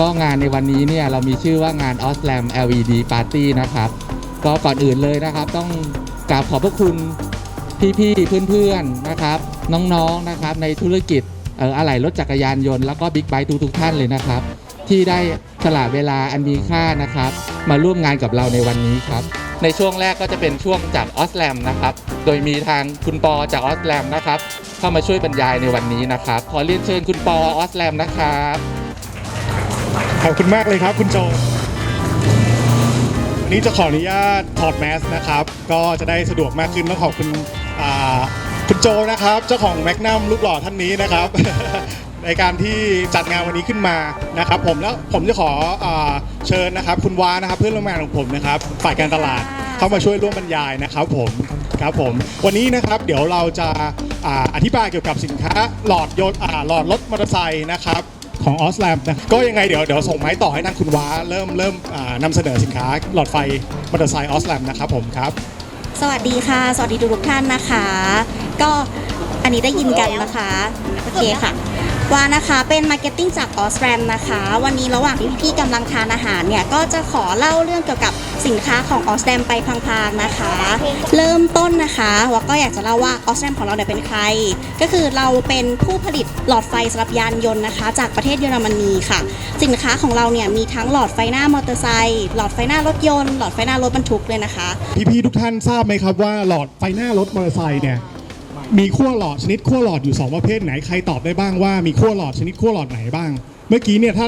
ก็งานในวันนี้เนี่ยเรามีชื่อว่างาน o s l a m LED Party นะครับ ก็ก่อนอื่นเลยนะครับ ต้องกราบขอบพระคุณพี่ๆเพื่อนๆนะครับ น้องๆนะครับในธุรกิจเอ่ออะไหล่รถจักรยานยนต์แล้วก็บิ๊กไบค์ทุกๆท่านเลยนะครับ ที่ได้สละเวลาอันมีค่านะครับ มาร่วมงานกับเราในวันนี้ครับ ในช่วงแรกก็จะเป็นช่วงจากออสแลมนะครับ โดยมีทางคุณปอจากออสแลมนะครับ เข้ามาช่วยบรรยายในวันนี้นะครับ ขอเรียนเชิญคุณปอออสแลมนะครับ ขอบคุณมากเลยครับ คุณโจวันนี้จะขออนุญาตถอดแมสนะครับ ก็จะได้สะดวกมากขึ้นต้องขอบคุณคุณโจนะครับ เจ้าของแมกนัมลูกหล่อท่านนี้นะครับ ในการที่จัดงานวันนี้ขึ้นมานะครับ ผมแล้วผมจะขออเชิญนะครับ คุณวานะครับเพื่อนร่วมงานของผมนะครับ ฝ่ายการตลาดเข้ามาช่วยร่วมบรรยายนะครับ ผมครับผมวันนี้นะครับเดี๋ยวเราจะออธิบายเกี่ยวกับสินค้าหลอดยนต์หลอดรถมอเตอร์ไซค์นะครับ ของออสแลมนะก็ยังไงเดี๋ยวเดี๋ยวส่งไม้ต่อให้ทางคุณว้าเริ่มเริ่มอ่านำเสนอสินค้าหลอดไฟมอเตอร์ไซค์ออสแลมนะครับผมครับ สวัสดีค่ะ สวัสดีทุกท่านนะคะ ก็อันนี้ได้ยินกันนะคะ โอเคค่ะว่านะคะเป็นมาร์เก็ตติ้งจากออสแรมนะคะ วันนี้ระหว่างที่พี่กำลังทานอาหารเนี่ย ก็จะขอเล่าเรื่องเกี่ยวกับ สินค้าของออสแรมไปพลางๆนะคะ เริ่มต้นนะคะว่าก็อยากจะเล่าว่าออสแรมของเราเนี่ยเป็นใคร ก็คือเราเป็นผู้ผลิตหลอดไฟสำหรับยานยนต์นะคะ จากประเทศเยอรมนีค่ะ สินค้าของเราเนี่ยมีทั้งหลอดไฟหน้ามอเตอร์ไซค์หลอดไฟหน้ารถยนต์หลอดไฟหน้ารถบรรทุกเลยนะคะ พี่ๆทุกท่านทราบไหมครับว่าหลอดไฟหน้ารถมอเตอร์ไซค์เนี่ยมีขั้วหลอดชนิดขั้วหลอดอยู่ 2 ประเภทไหนใครตอบได้บ้างว่ามีขั้วหลอดชนิดขั้วหลอดไหนบ้าง เมื่อกี้เนี่ยถ้า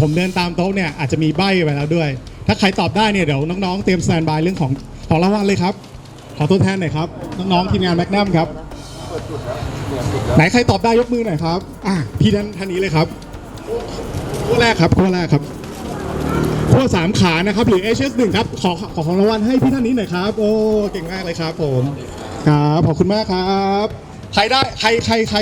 ผมเดินตามโต๊ะเนี่ยอาจจะมีใบ้ไปแล้วด้วย ถ้าใครตอบได้เนี่ยเดี๋ยวน้องๆเตรียมสแตนบายเรื่องของของรางวัลเลยครับ ขอตัวแทนหน่อยครับ น้องๆทีมงานแมกนัมครับ ไหนใครตอบได้ยกมือหน่อยครับ อะพี่ท่านท่านนี้เลยครับขั้วแรกครับขั้วแรกครับขั้วสามขานะครับหรือ HS1 ครับขอขอของรางวัลให้พี่ท่านนี้หน่อยครับ โอ้เก่งมากเลยครับ ผมครับขอบคุณมากครับใครได้ใครใครใคร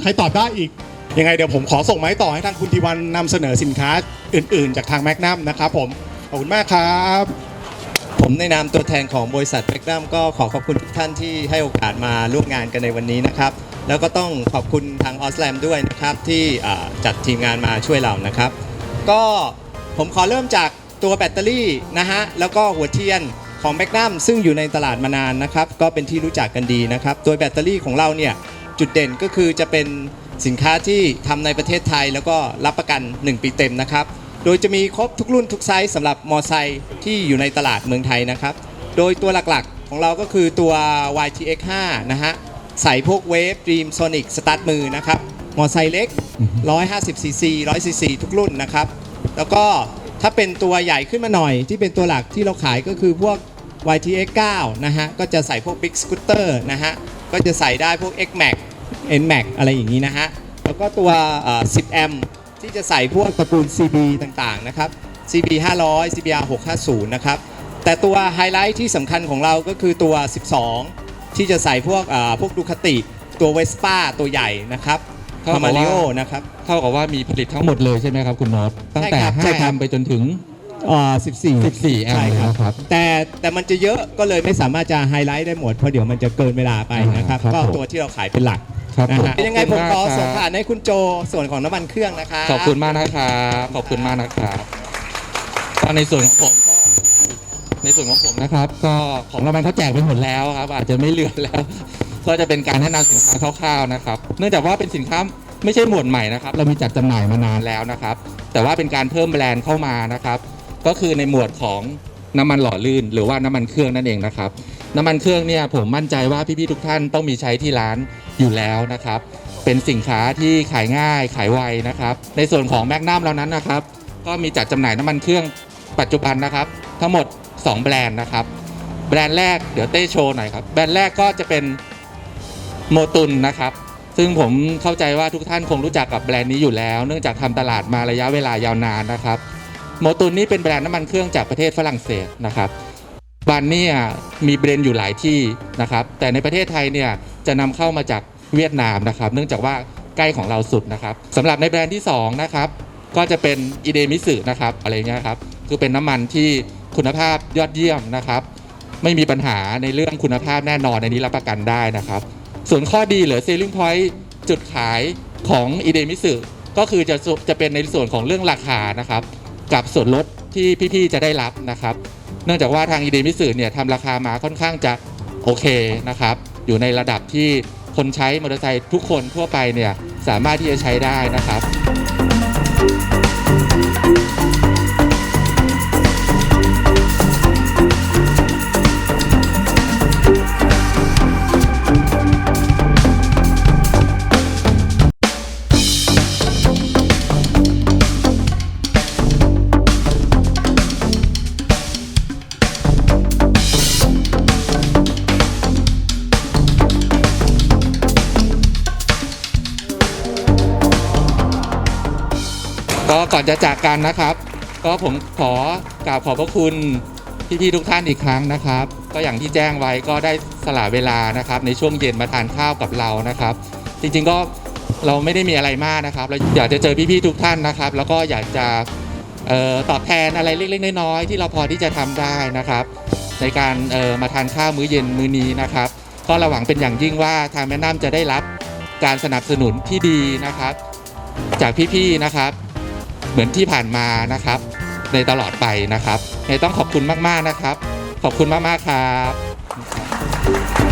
ใครตอบได้อีกยังไงเดี๋ยวผมขอส่งไม้ต่อให้ทางคุณทิวันนำเสนอสินค้าอื่น ๆ จากทางแมกนัมนะครับผม ขอบคุณมากครับ ผมในนามตัวแทนของบริษัทแมกนัมก็ขอขอบคุณทุกท่านที่ให้โอกาสมาร่วมงานกันในวันนี้นะครับ แล้วก็ต้องขอบคุณทางออสแลมด้วยนะครับ ที่จัดทีมงานมาช่วยเรานะครับ ก็ผมขอเริ่มจากตัวแบตเตอรี่นะฮะแล้วก็หัวเทียนของแมกนัมซึ่งอยู่ในตลาดมานานนะครับ ก็เป็นที่รู้จักกันดีนะครับ ตัวแบตเตอรี่ของเราเนี่ยจุดเด่นก็คือจะเป็นสินค้าที่ทำในประเทศไทย แล้วก็รับประกัน 1 ปีเต็มนะครับ โดยจะมีครบทุกรุ่นทุกไซส์สำหรับมอไซค์ที่อยู่ในตลาดเมืองไทยนะครับ โดยตัวหลักๆของเราก็คือตัว YTX 5นะฮะ ใส่พวกเวฟ Dream Sonic สตาร์ทมือนะครับ มอไซค์เล็ก 150 cc 100 cc ทุกรุ่นนะครับ แล้วก็ถ้าเป็นตัวใหญ่ขึ้นมาหน่อย ที่เป็นตัวหลักที่เราขายก็คือพวก YTX 9นะฮะ ก็จะใส่พวก Big Scooter นะฮะ ก็จะใส่ได้พวก X Max N Max อะไรอย่างนี้นะฮะ แล้วก็ตัวเอ่อ10 แอมป์ ที่จะใส่พวกตระกูล CB ต่างๆนะครับ CB 500 CBR 650 นะครับ แต่ตัวไฮไลท์ที่สำคัญของเราก็คือตัว 12 ที่จะใส่พวกเอ่อพวกดูคติตัวเวสป้าตัวใหญ่นะครับเท่ากัคาบว่ามาริโอนะครับเท่ากับว่ามีผลิตทั้งหมดเลยใช่ไหมครับคุณโน็อตตั้งแต่ใช่ครับใช่ค5รัแอบมป์ไปจนถึงอ่า14 14แอมใช่ป์ครับนะครับแต่แต่มันจะเยอะก็เลยไม่สามารถจะไฮไลท์ได้หมดเพราะเดี๋ยวมันจะเกินเวลาไปนะครับครับก็ผมตัวที่เราขายเป็นหลัก ครับนะผมฮะยังไงผมขอขอบคุณมากครับส่งผ่านให้คุณโจส่วนของน้ำมันเครื่องนะครับขอบคุณมากนะครับขอบคุณมากนะครับก็ในส่วนของผมก็ในส่วนของผมนะครับ ก็ของรางวัลเขาแจกไปหมดแล้วครับ อาจจะไม่เหลือแล้ว ก็จะเป็นการแนะนำสินค้าคร่าวๆนะครับ เนื่องจากว่าเป็นสินค้าไม่ใช่หมวดใหม่นะครับ เรามีจัดจำหน่ายมานานแล้วนะครับ แต่ว่าเป็นการเพิ่มแบรนด์เข้ามานะครับ ก็คือในหมวดของ น้ำมันหล่อลื่น หรือว่าน้ำมันเครื่องนั่นเองนะครับ น้ำมันเครื่องเนี่ยผมมั่นใจว่าพี่ๆทุกท่านต้องมีใช้ที่ร้านอยู่แล้วนะครับ เป็นสินค้าที่ขายง่ายขายไวนะครับ ในส่วนของแมกนัมเรานั้นนะครับ ก็มีจัดจำหน่ายน้ำมันเครื่องปัจจุบันนะครับ ทั้งหมด 2 แบรนด์นะครับ แบรนด์แรกเดี๋ยวเต้โชว์หน่อยครับ แบรนด์แรกก็จะเป็นโมตุนนะครับซึ่งผมเข้าใจว่าทุกท่านคงรู้จักกับแบรนด์นี้อยู่แล้ว เนื่องจากทำตลาดมาระยะเวลายาวนานนะครับ โมตุนนี่เป็นแบรนด์น้ำมันเครื่องจากประเทศฝรั่งเศสนะครับบันเนี่ยมีแบรนด์อยู่หลายที่นะครับ แต่ในประเทศไทยเนี่ยจะนำเข้ามาจากเวียดนามนะครับ เนื่องจากว่าใกล้ของเราสุดนะครับสำหรับในแบรนด์ที่สองนะครับก็จะเป็นอีเดมิสึนะครับอะไรเงี้ยครับคือเป็นน้ำมันที่คุณภาพยอดเยี่ยมนะครับ ไม่มีปัญหาในเรื่องคุณภาพแน่นอนในนี้รับประกันได้นะครับ ส่วนข้อดีหรือ selling point จุดขายของอีเดมิสึก็คือจะจะเป็นในส่วนของเรื่องราคานะครับ กับส่วนลดที่พี่ๆจะได้รับนะครับ เนื่องจากว่าทางอีเดมิสึเนี่ยทำราคามาค่อนข้างจะโอเคนะครับ อยู่ในระดับที่คนใช้มอเตอร์ไซค์ทุกคนทั่วไปเนี่ยสามารถที่จะใช้ได้นะครับ ก็ก่อนจะจากกันนะครับ ก็ผมขอกราบขอบพระคุณพี่ๆทุกท่านอีกครั้งนะครับ ก็อย่างที่แจ้งไว้ก็ได้สละเวลานะครับ ในช่วงเย็นมาทานข้าวกับเรานะครับ จริงๆก็เราไม่ได้มีอะไรมากนะครับ เราอยากจะเจอพี่ๆทุกท่านนะครับ แล้วก็อยากจะออตอบแทนอะไรเล็กๆน้อยๆที่เราพอที่จะทำได้นะครับ ในการออมาทานข้าวมื้อเย็นมื้อนี้นะครับ ก็ระหวังเป็นอย่างยิ่งว่าทางแม่น้ำจะได้รับการสนับสนุนที่ดีนะครับ จากพี่ๆนะครับ เหมือนที่ผ่านมานะครับ ในตลอดไปนะครับในต้องขอบคุณมากๆนะครับ ขอบคุณมากๆครับ